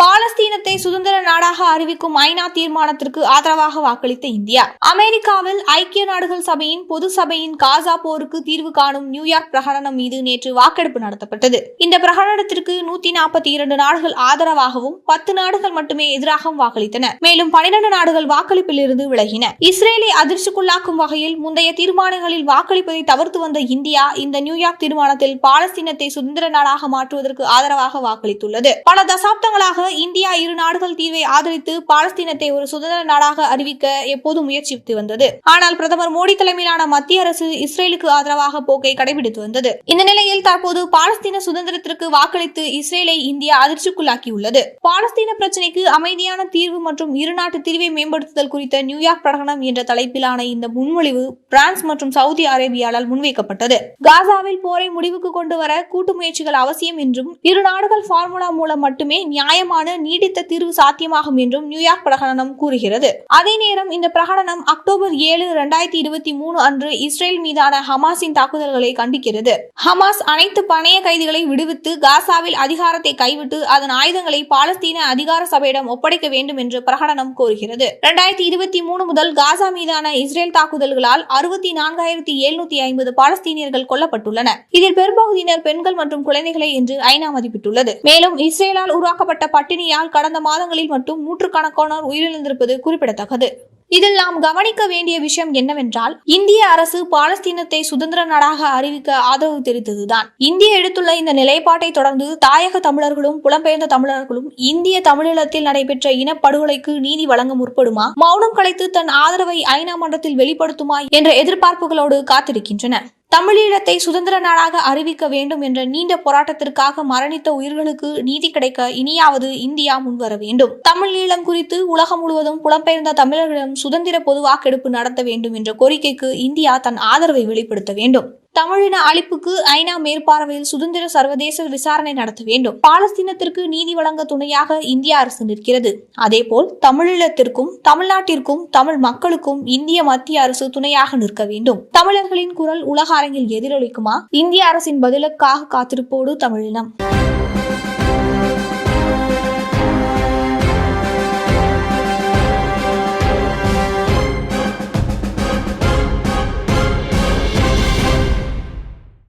八 பாலஸ்தீனத்தை சுதந்திர நாடாக அறிவிக்கும் ஐநா தீர்மானத்திற்கு ஆதரவாக வாக்களித்த இந்தியா. அமெரிக்காவில் ஐக்கிய நாடுகள் சபையின் பொது சபையின் காசா போருக்கு தீர்வு காணும் நியூயார்க் பிரகடனம் மீது நேற்று வாக்கெடுப்பு நடத்தப்பட்டது. இந்த பிரகடனத்திற்கு நூத்தி நாற்பத்தி இரண்டு நாடுகள் ஆதரவாகவும் பத்து நாடுகள் மட்டுமே எதிராகவும் வாக்களித்தன. மேலும் பனிரெண்டு நாடுகள் வாக்களிப்பில் இருந்து விலகின. இஸ்ரேலை அதிர்ச்சிக்குள்ளாக்கும் வகையில் முந்தைய தீர்மானங்களில் வாக்களிப்பதை தவிர்த்து வந்த இந்தியா இந்த நியூயார்க் தீர்மானத்தில் பாலஸ்தீனத்தை சுதந்திர நாடாக மாற்றுவதற்கு ஆதரவாக வாக்களித்துள்ளது. பல தசாப்தங்களாக இந்தியா இரு நாடுகள் தீர்வை ஆதரித்து பாலஸ்தீனத்தை ஒரு சுதந்திர நாடாக அறிவிக்க எப்போதும் முயற்சித்து வந்தது. ஆனால் பிரதமர் மோடி தலைமையிலான மத்திய அரசு இஸ்ரேலுக்கு ஆதரவாக போக்கை கடைபிடித்து வந்தது. இந்த நிலையில் தற்போது பாலஸ்தீன சுதந்திரத்திற்கு வாக்களித்து இஸ்ரேலை இந்தியா அதிர்ச்சிக்குள்ளாக்கியுள்ளது. பாலஸ்தீன பிரச்சினைக்கு அமைதியான தீர்வு மற்றும் இரு நாட்டு தீர்வை மேம்படுத்துதல் குறித்த நியூயார்க் பிரகடனம் என்ற தலைப்பிலான இந்த முன்மொழிவு பிரான்ஸ் மற்றும் சவுதி அரேபியாவால் முன்வைக்கப்பட்டது. காசாவில் போரை முடிவுக்கு கொண்டு வர கூட்டு முயற்சிகள் அவசியம் என்றும் இரு நாடுகள் ஃபார்முலா மூலம் மட்டுமே நியாயமான நீடித்த தீர்வு சாத்தியமாகும் என்றும் நியூயார்க் பிரகடனம் கூறுகிறது. அதே நேரம் இந்த பிரகடனம் அக்டோபர் ஏழு இரண்டாயிரத்தி இருபத்தி மூணு அன்று இஸ்ரேல் மீதான ஹமாஸின் தாக்குதல்களை கண்டிக்கிறது. ஹமாஸ் அனைத்து பணைய கைதிகளை விடுவித்து காசாவில் அதிகாரத்தை கைவிட்டு அதன் ஆயுதங்களை பாலஸ்தீன அதிகார சபையிடம் ஒப்படைக்க வேண்டும் என்று பிரகடனம் கோருகிறது இரண்டாயிரத்தி இருபத்தி மூணு முதல் காசா மீதான இஸ்ரேல் தாக்குதல்களால் அறுபத்தி நான்காயிரத்தி எழுநூத்தி ஐம்பது பாலஸ்தீனியர்கள் கொல்லப்பட்டுள்ளனர் இதில் பெரும்பகுதியினர் பெண்கள் மற்றும் குழந்தைகளை என்று ஐநா மதிப்பிட்டுள்ளது. மேலும் இஸ்ரேலால் உருவாக்கப்பட்ட பட்டினி நோயால் கடந்த மாதங்களில் மட்டும் நூற்றுக்கணக்கானோர் உயிரிழந்திருப்பது குறிப்பிடத்தக்கது. இதில் நாம் கவனிக்க வேண்டிய விஷயம் என்னவென்றால் இந்திய அரசு பாலஸ்தீனத்தை சுதந்திர நாடாக அறிவிக்க ஆதரவு தெரிவித்ததுதான். இந்திய எடுத்துள்ள இந்த நிலைப்பாட்டை தொடர்ந்து தாயக தமிழர்களும் புலம்பெயர்ந்த தமிழர்களும் இந்திய தமிழீழத்தில் நடைபெற்ற இனப்படுகொலைக்கு நீதி வழங்க முற்படுமா? மௌனம் கலைத்து தன் ஆதரவை ஐநா மன்றத்தில் வெளிப்படுத்துமா என்ற எதிர்பார்ப்புகளோடு காத்திருக்கின்றன தமிழீழத்தை சுதந்திர நாடாக அறிவிக்க வேண்டும் என்ற நீண்ட போராட்டத்திற்காக மரணித்த உயிர்களுக்கு நீதி கிடைக்க இனியாவது இந்தியா முன்வர வேண்டும். தமிழீழம் குறித்து உலகம் முழுவதும் புலம்பெயர்ந்த தமிழர்களிடம் சுதந்திர பொது வாக்கெடுப்பு நடத்த வேண்டும் என்ற கோரிக்கைக்கு இந்தியா தன் ஆதரவை வெளிப்படுத்த வேண்டும். தமிழின அழிப்புக்கு ஐநா மேற்பார்வையில் சுதந்திர சர்வதேச விசாரணை நடத்த வேண்டும். பாலஸ்தீனத்திற்கு நீதி வழங்க துணையாக இந்திய அரசு நிற்கிறது. அதேபோல் தமிழீழத்திற்கும் தமிழ்நாட்டிற்கும் தமிழ் மக்களுக்கும் இந்திய மத்திய அரசு துணையாக நிற்க வேண்டும். தமிழர்களின் குரல் உலக அரங்கில் எதிரொலிக்குமா? இந்திய அரசின் பதிலுக்காக காத்திருப்போடு தமிழினம்.